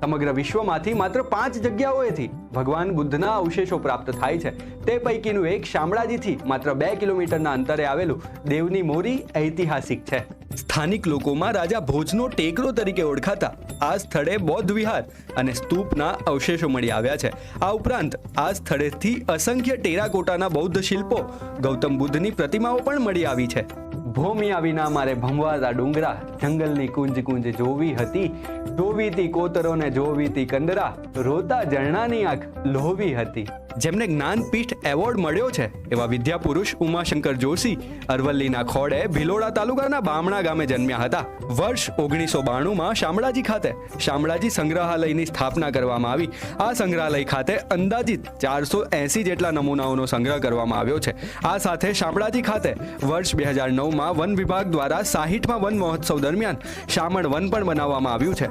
સમગ્ર વિશ્વમાંથી માત્ર પાંચ જગ્યાઓએથી ભગવાન બુદ્ધના અવશેષો પ્રાપ્ત થાય છે. તે પૈકીનું એક શામળાજીથી માત્ર બે કિલોમીટરના અંતરે આવેલું દેવની મોરી ઐતિહાસિક છે. સ્થાનિક લોકોમાં રાજા ભોજનો ટેકરો તરીકે ઓળખાતા આ સ્થળે બૌદ્ધ વિહાર અને સ્તૂપના અવશેષો મળી આવ્યા છે. આ ઉપરાંત આ સ્થળેથી અસંખ્ય ટેરાકોટાના બૌદ્ધ શિલ્પો ગૌતમ બુદ્ધની પ્રતિમાઓ પણ મળી આવી છે. ભૂમિયા વિના મારે ભમવાતા ડુંગરા જંગલની કુંજ કુંજ જોવી હતી જોવીતી કોતરોને જોવીતી કંદરા, રોતા ઝરણાની આંખ લોહવી હતી. જેમને જ્ઞાનપીઠ એવોર્ડ મળ્યો છે, એવા વિદ્યાપુરુષ ઉમાશંકર જોશી અરવલ્લીના ખોડે ભિલોડા તાલુકાના બામણા ગામે જન્મ્યા હતા. વર્ષ ઓગણીસો બાણુંમાં શામળાજી ખાતે શામળાજી સંગ્રહાલયની સ્થાપના કરવામાં આવી. આ સંગ્રહાલય ખાતે અંદાજિત ચારસો એસી જેટલા નમૂનાઓનો સંગ્રહ કરવામાં આવ્યો છે. આ સાથે શામળાજી ખાતે વર્ષ બે હજાર નવમાં વન વિભાગ દ્વારા સાહીઠમાં વન મહોત્સવ દરમિયાન શામળ વન પણ બનાવવામાં આવ્યું છે.